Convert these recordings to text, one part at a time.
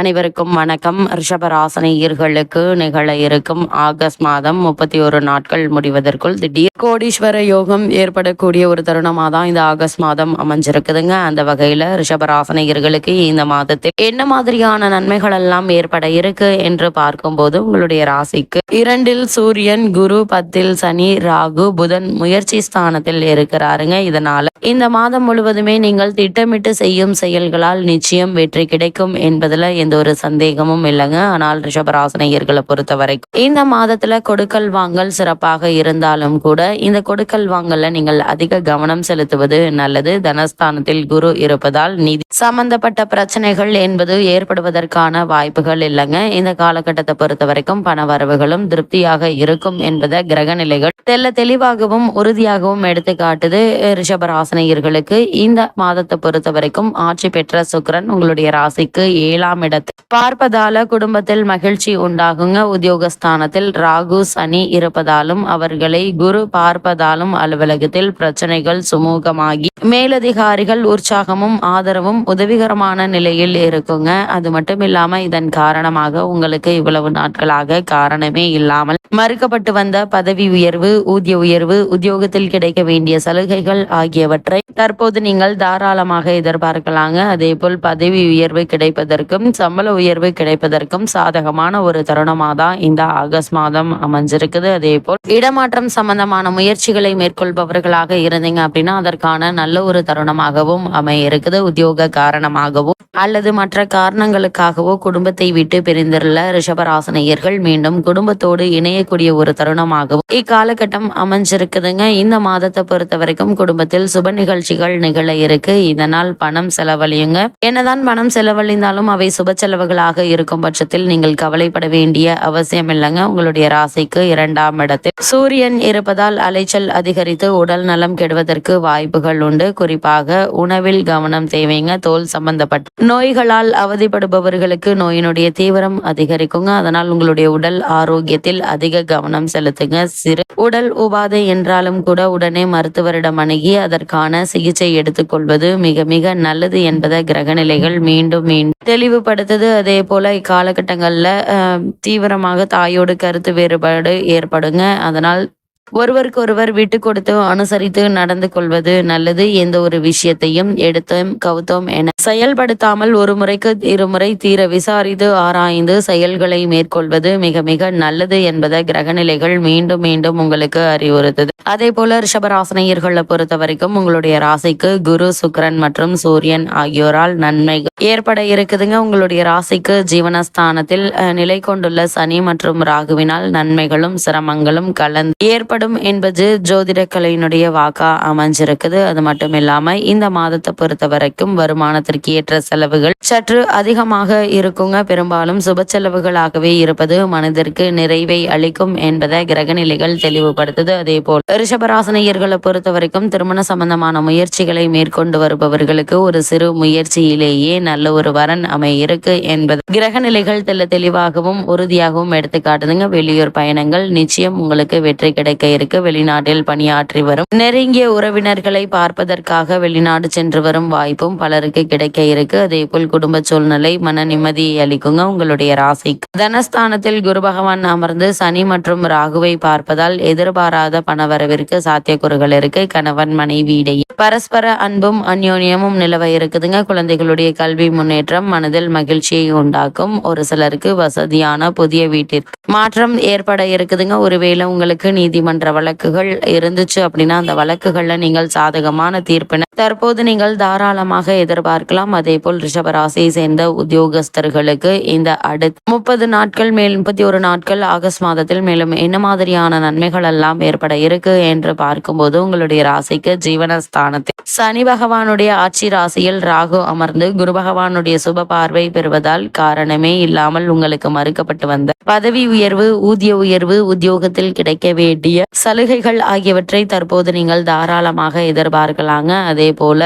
அனைவருக்கும் வணக்கம். ரிஷபராசனையர்களுக்கு நிகழ இருக்கும் ஆகஸ்ட் மாதம் முப்பத்தி ஒரு நாட்கள் முடிவதற்குள் திடீர் கோடீஸ்வர யோகம் ஏற்படக்கூடிய ஒரு தருணமாக தான் இந்த ஆகஸ்ட் மாதம் அமைஞ்சிருக்குதுங்க. அந்த வகையில் ரிஷபராசனையர்களுக்கு இந்த மாதத்தில் என்ன மாதிரியான நன்மைகள் எல்லாம் ஏற்பட இருக்கு என்று பார்க்கும்போது உங்களுடைய ராசிக்கு இரண்டில் சூரியன் குரு பத்தில் சனி ராகு புதன் முயற்சி ஸ்தானத்தில் இருக்கிறாருங்க. இதனால இந்த மாதம் முழுவதுமே நீங்கள் திட்டமிட்டு செய்யும் செயல்களால் நிச்சயம் வெற்றி கிடைக்கும் என்பதில் எந்த ஒரு சந்தேகமும் இல்லைங்க. ஆனால் ரிஷபராசனையர்களை பொறுத்த வரைக்கும் இந்த மாதத்துல கொடுக்கல் வாங்கல் சிறப்பாக இருந்தாலும் கூட இந்த கொடுக்கல் வாங்கல்ல நீங்கள் அதிக கவனம் செலுத்துவது நல்லது. தனஸ்தானத்தில் குரு இருப்பதால் நிதி சம்பந்தப்பட்ட பிரச்சனைகள் என்பது ஏற்படுவதற்கான வாய்ப்புகள் இல்லைங்க. இந்த காலகட்டத்தை பொறுத்த வரைக்கும் பண வரவுகளும் திருப்தியாக இருக்கும் என்பதை கிரக நிலைகள் தெல்ல தெளிவாகவும் உறுதியாகவும் எடுத்து காட்டுது ரிஷபராசனையர்களுக்கு இந்த மாதத்தை பொறுத்த வரைக்கும் ஆட்சி பெற்ற சுக்கரன் உங்களுடைய ராசிக்கு ஏழாம் இடத்தை பார்ப்பதால குடும்பத்தில் மகிழ்ச்சி உண்டாகுங்க. உத்தியோகஸ்தானத்தில் ராகு சனி இருப்பதாலும் அவர்களை குரு பார்ப்பதாலும் அலுவலகத்தில் பிரச்சனைகள் சுமூகமாகி மேலதிகாரிகள் உற்சாகமும் ஆதரவும் உதவிகரமான நிலையில் இருக்குங்க. அது மட்டும் இல்லாம இதன் காரணமாக உங்களுக்கு இவ்வளவு நாட்களாக காரணமே இல்லாமல் மறுக்கப்பட்டு வந்த பதவி உயர்வு ஊதிய உயர்வு உத்தியோகத்தில் கிடைக்க வேண்டிய சலுகைகள் ஆகியவற்றை தற்போது நீங்கள் தாராளமாக எதிர்பார்க்கலாங்க. அதே போல் பதவி உயர்வு கிடைப்பதற்கும் சம்பள உயர்வு கிடைப்பதற்கும் சாதகமான ஒரு தருணமாக தான் இந்த ஆகஸ்ட் மாதம் அமைஞ்சிருக்குது. அதே போல் இடமாற்றம் சம்பந்தமான முயற்சிகளை மேற்கொள்பவர்களாக இருந்தீங்க அப்படின்னா அதற்கான நல்ல ஒரு தருணமாகவும் அமைய இருக்குது உத்தியோக காரணமாகவோ அல்லது மற்ற காரணங்களுக்காகவோ குடும்பத்தை விட்டு பிரிந்துள்ள ரிஷபராசனையர்கள் மீண்டும் குடும்பத்தோடு இணையக்கூடிய ஒரு தருணமாகவும் இக்காலகட்டம் அமைஞ்சிருக்குதுங்க. இந்த மாதத்தை பொறுத்த வரைக்கும் குடும்பத்தில் சுப நிகழ்ச்சிகள் நிகழ இருக்கு. இதனால் பணம் செலவழியுங்க. என்னதான் பணம் செலவழிந்தாலும் அவை சுப செலவுகளாக இருக்கும் பட்சத்தில் நீங்கள் கவலைப்பட வேண்டிய அவசியம் இல்லைங்க. உங்களுடைய ராசிக்கு இரண்டாம் இடத்தில் சூரியன் இருப்பதால் அலைச்சல் அதிகரித்து உடல் நலம் கெடுவதற்கு வாய்ப்புகள் உண்டு. குறிப்பாக உணவில் கவனம் தேவைங்க. தோல் சம்பந்தப்பட்ட நோய்களால் அவதிப்படுபவர்களுக்கு நோயினுடைய தீவிரம் அதிகரிக்குங்க. அதனால் உங்களுடைய உடல் ஆரோக்கியத்தில் அதிக கவனம் செலுத்துங்க. சிறு உடல் உபாதை என்றாலும் கூட உடனே மருத்துவரிடம் அணுகி அதற்கான சிகிச்சை எடுத்துக்கொள்வது மிக மிக நல்லது என்பதை கிரகநிலைகள் மீண்டும் மீண்டும் தெளிவுபடுத்த அடுத்தது அதே போல் இக்காலகட்டங்களில் தீவிரமாக தாயோடு கருத்து வேறுபாடு ஏற்படுங்க. அதனால் ஒருவருக்கு ஒருவர் விட்டு கொடுத்து அனுசரித்து நடந்து கொள்வது நல்லது. எந்த ஒரு விஷயத்தையும் எடுத்தோம் கவுத்தோம் என செயல்படுத்தாமல் ஒரு முறைக்கு இருமுறை தீர விசாரித்து ஆராய்ந்து செயல்களை மேற்கொள்வது மிக மிக நல்லது என்பதை கிரகநிலைகள் மீண்டும் மீண்டும் உங்களுக்கு அறிவுறுத்துது. அதே போல ரிஷபராசனையர்களை பொறுத்த வரைக்கும் உங்களுடைய ராசிக்கு குரு சுக்ரன் மற்றும் சூரியன் ஆகியோரால் நன்மை ஏற்பட இருக்குதுங்க. உங்களுடைய ராசிக்கு ஜீவனஸ்தானத்தில் அஹ், நிலை கொண்டுள்ள சனி மற்றும் ராகுவினால் நன்மைகளும் சிரமங்களும் கலந்து ஏற்படும் என்பது ஜோதிட கலையினுடைய வாக்கா அமைஞ்சிருக்குது. அது மட்டும் இல்லாம இந்த மாதத்தை பொறுத்த வரைக்கும் வருமானத்திற்கு ஏற்ற செலவுகள் சற்று அதிகமாக இருக்குங்க. பெரும்பாலும் சுப செலவுகளாகவே இருப்பது மனதிற்கு நிறைவை அளிக்கும் என்பதை கிரகநிலைகள் தெளிவுபடுத்துது. அதே போல் ரிஷபராசனையர்களை பொறுத்த வரைக்கும் திருமண சம்பந்தமான முயற்சிகளை மேற்கொண்டு வருபவர்களுக்கு ஒரு சிறு முயற்சியிலேயே நல்ல ஒரு வரன் அமையிருக்கு என்பது கிரகநிலைகள் தெல்ல தெளிவாகவும் உறுதியாகவும் எடுத்து காட்டுதுங்க வெளியூர் பயணங்கள் நிச்சயம் உங்களுக்கு வெற்றி கிடைக்க இருக்கு. வெளிநாட்டில் பணியாற்றி வரும். நெருங்கிய உறவினர்களை பார்ப்பதற்காக வெளிநாடு சென்று வரும் வாய்ப்பும் பலருக்கு கிடைக்க இருக்கு. அதே போல் குடும்ப சூழ்நிலை மன நிம்மதியை அளிக்குங்க உங்களுடைய ராசிக்கு. தனஸ்தானத்தில் குரு பகவான் அமர்ந்து சனி மற்றும் ராகுவை பார்ப்பதால் எதிர்பாராத பணவரவிற்கு சாத்தியக்கூறுகள் இருக்கு. கணவன் மனைவி இடையே பரஸ்பர அன்பும் அந்யோன்யமும் நிலவ இருக்குதுங்க. குழந்தைகளுடைய கல்வி முன்னேற்றம் மனதில் மகிழ்ச்சியை உண்டாக்கும். ஒரு சிலருக்கு வசதியான புதிய வீட்டிற்கு மாற்றம் ஏற்பட இருக்குதுங்க. ஒருவேளை உங்களுக்கு நீதிமன்ற வழக்குகள் இருந்துச்சு அப்படின்னா அந்த வழக்குகள்ல நீங்கள் சாதகமான தீர்ப்பினை தற்போது நீங்கள் தாராளமாக எதிர்பார்க்கலாம். அதே போல் ரிஷபராசியை சேர்ந்த உத்தியோகஸ்தர்களுக்கு இந்த அடுத்த முப்பது நாட்கள் மேல் முப்பத்தி ஒரு நாட்கள் ஆகஸ்ட் மாதத்தில் மேலும் என்ன மாதிரியான நன்மைகள் எல்லாம் ஏற்பட இருக்கு என்று பார்க்கும்போது உங்களுடைய ராசிக்கு ஜீவனஸ்தானத்தில் சனி பகவானுடைய ஆட்சி ராசியில் ராகு அமர்ந்து குரு பகவானுடைய சுப பார்வை பெறுவதால் காரணமே இல்லாமல் உங்களுக்கு மறுக்கப்பட்டு வந்த பதவி உயர்வு ஊதிய உயர்வு உத்தியோகத்தில் கிடைக்க வேண்டிய சலுகைகள் ஆகியவற்றை தற்போது நீங்கள் தாராளமாக எதிர்பார்க்கலாங்க. அதே போல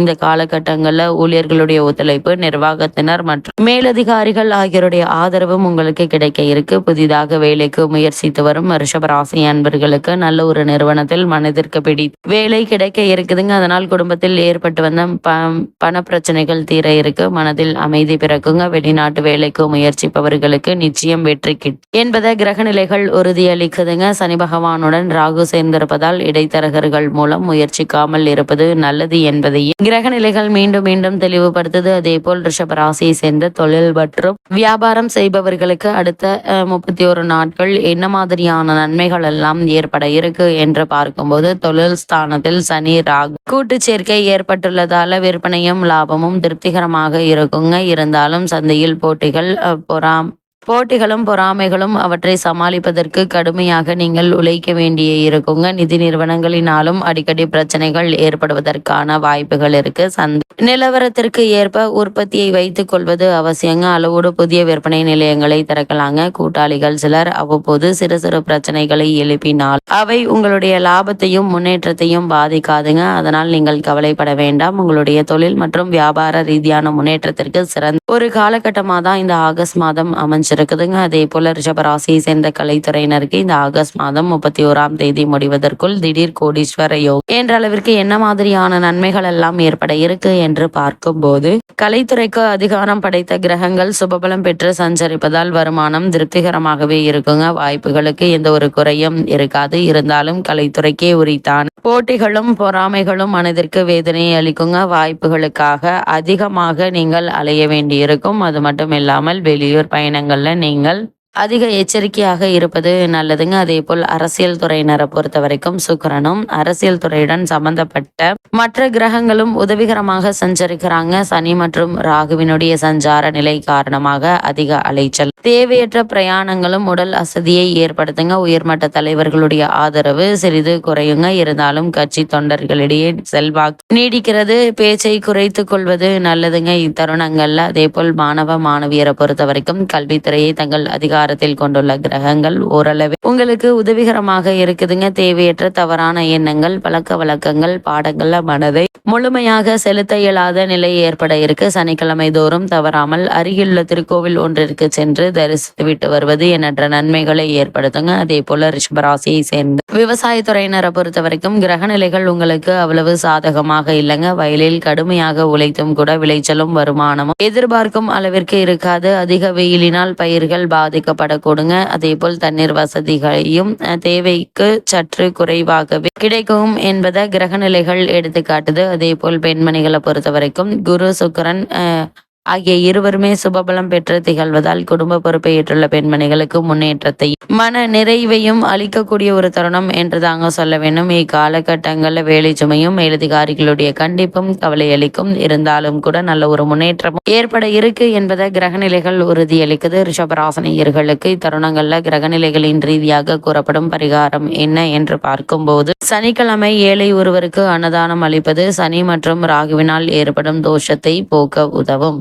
இந்த காலகட்டங்களில் ஊழியர்களுடைய ஒத்துழைப்பு நிர்வாகத்தினர் மற்றும் மேலதிகாரிகள் ஆகியோருடைய ஆதரவும் உங்களுக்கு கிடைக்க இருக்கு. புதிதாக வேலைக்கு முயற்சித்து வரும் ரிஷபராசி அன்பர்களுக்கு நல்ல ஒரு நிறுவனத்தில் மனதிற்கு பிடி வேலை கிடைக்க இருக்குதுங்க. அதனால் குடும்பத்தில் ஏற்பட்டு வந்த ப பண பிரச்சனைகள் தீர இருக்கு. மனதில் அமைதி பிறக்குங்க. வெளிநாட்டு வேலைக்கு முயற்சிப்பவர்களுக்கு நிச்சயம் வெற்றி கிட் என்பதை கிரகநிலைகள் உறுதியளிக்குதுங்க. சனி பகவானுடன் ராகு சேர்ந்திருப்பதால் இடைத்தரகர்கள் மூலம் முயற்சிக்காமல் இருப்பது நல்ல நல்லது என்பதையும் கிரகநிலைகள் மீண்டும் மீண்டும் தெளிவுபடுத்துது. அதே போல் ரிஷப ராசியை சேர்ந்த தொழில் மற்றும் வியாபாரம் செய்பவர்களுக்கு அடுத்த முப்பத்தி ஒரு நாட்கள் என்ன மாதிரியான நன்மைகள் எல்லாம் ஏற்பட இருக்கு என்று பார்க்கும்போது தொழில் ஸ்தானத்தில் சனி ராகு கூட்டு சேர்க்கை ஏற்பட்டுள்ளதால விற்பனையும் லாபமும் திருப்திகரமாக இருக்குங்க. இருந்தாலும் சந்தையில் போட்டிகள் அஹ், பொறாம் போட்டிகளும் பொறாமைகளும் அவற்றை சமாளிப்பதற்கு கடுமையாக நீங்கள் உழைக்க வேண்டிய இருக்குங்க. நிதி நிறுவனங்களினாலும் அடிக்கடி பிரச்சனைகள் ஏற்படுவதற்கான வாய்ப்புகள் இருக்கு. சந்தை நிலவரத்திற்கு ஏற்ப உற்பத்தியை வைத்துக் கொள்வது அவசியங்க. அளவோடு புதிய விற்பனை நிலையங்களை திறக்கலாங்க. கூட்டாளிகள் சிலர் அவ்வப்போது சிறு சிறு பிரச்சனைகளை எழுப்பினால் அவை உங்களுடைய லாபத்தையும் முன்னேற்றத்தையும் பாதிக்காதுங்க. அதனால் நீங்கள் கவலைப்பட வேண்டாம். உங்களுடைய தொழில் மற்றும் வியாபார ரீதியான முன்னேற்றத்திற்கு சிறந்த ஒரு காலகட்டமாக தான் இந்த ஆகஸ்ட் மாதம் அமைஞ்சு அமைஞ்சிருக்குதுங்க அதே போல ரிஷபராசியை சேர்ந்த கலைத்துறையினருக்கு இந்த ஆகஸ்ட் மாதம் முப்பத்தி ஓராம் தேதி முடிவதற்குள் திடீர் கோடீஸ்வர யோகம் என்ற அளவிற்கு என்ன மாதிரியான நன்மைகள் எல்லாம் ஏற்பட இருக்கு என்று பார்க்கும்போது கலைத்துறைக்கு அதிகாரம் படைத்த கிரகங்கள் சுபபலம் பெற்று சஞ்சரிப்பதால் வருமானம் திருப்திகரமாகவே இருக்குங்க. வாய்ப்புகளுக்கு எந்த ஒரு குறையும் இருக்காது. இருந்தாலும் கலைத்துறைக்கே உரித்தான் போட்டிகளும் பொறாமைகளும் மனதிற்கு வேதனையை அளிக்குங்க. வாய்ப்புகளுக்காக அதிகமாக நீங்கள் அலைய வேண்டியிருக்கும். அது மட்டும் இல்லாமல் வெளியூர் பயணங்கள் பயணங்கள்ல நீங்கள் அதிக எச்சரிக்கையாக இருப்பது நல்லதுங்க. அதே போல் அரசியல் துறையினரை பொறுத்த வரைக்கும் சுக்கரனும் அரசியல் துறையுடன் சம்பந்தப்பட்ட மற்ற கிரகங்களும் உதவிகரமாக சஞ்சரிக்கிறாங்க. சனி மற்றும் ராகுவினுடைய சஞ்சார நிலை காரணமாக அதிக அலைச்சல். தேவையற்ற பிரயாணங்களும் உடல் அசதியை ஏற்படுத்துங்க. உயர்மட்ட தலைவர்களுடைய ஆதரவு சிறிது குறையுங்க. இருந்தாலும் கட்சி தொண்டர்களிடையே செல்வாக்கு நீடிக்கிறது. பேச்சை குறைத்துக் கொள்வது நல்லதுங்க. இத்தருணங்கள்ல அதே போல் மாணவ மாணவியரை பொறுத்த வரைக்கும் கல்வித்துறையை தங்கள் அதிகாரத்தில் கொண்டுள்ள கிரகங்கள் ஓரளவு உங்களுக்கு உதவிகரமாக இருக்குதுங்க. தேவையற்ற தவறான எண்ணங்கள் பழக்க வழக்கங்கள் பாடங்கள்ல மனதை முழுமையாக செலுத்த இயலாத நிலை ஏற்பட இருக்கு. சனிக்கிழமை தோறும் தவறாமல் அருகிலுள்ள திருக்கோவில் ஒன்றிற்கு சென்று தரிசித்து விட்டு வருவது எண்ணற்ற நன்மைகளை ஏற்படுத்துங்க. அதே போல ரிஷபராசியை சேர்ந்த விவசாயத்துறையினரை பொறுத்த வரைக்கும் கிரகநிலைகள் உங்களுக்கு அவ்வளவு சாதகமாக இல்லைங்க. வயலில் கடுமையாக உழைத்தும் கூட விளைச்சலும் வருமானமும் எதிர்பார்க்கும் அளவிற்கு இருக்காது. அதிக வெயிலினால் பயிர்கள் பாதிக்கப்படக்கூடுங்க அதே போல் தண்ணீர் வசதிகளையும் அஹ், தேவைக்கு சற்று குறைவாகவே கிடைக்கும் என்பதை கிரக நிலைகள் எடுத்துக்காட்டுது. அதே போல் பெண்மணிகளை பொறுத்த வரைக்கும் குரு சுக்கரன் அஹ், ஆகிய இருவருமே சுபபலம் பெற்று திகழ்வதால் குடும்ப பொறுப்பை ஏற்றுள்ள பெண்மணிகளுக்கு முன்னேற்றத்தை மன நிறைவையும் அளிக்கக்கூடிய ஒரு தருணம் என்று தாங்க சொல்ல வேண்டும். இக்காலகட்டங்களில் வேலை சுமையும் மேலதிகாரிகளுடைய கண்டிப்பும் கவலை அளிக்கும் இருந்தாலும் கூட நல்ல ஒரு முன்னேற்றமும் ஏற்பட இருக்கு என்பதை கிரகநிலைகள் உறுதியளிக்குது. ரிஷபராசனியர்களுக்கு இத்தருணங்கள்ல கிரகநிலைகளின் ரீதியாக கூறப்படும் பரிகாரம் என்ன என்று பார்க்கும்போது சனிக்கிழமை ஏழை ஒருவருக்கு அன்னதானம் அளிப்பது சனி மற்றும் ராகுவினால் ஏற்படும் தோஷத்தை போக்க உதவும்.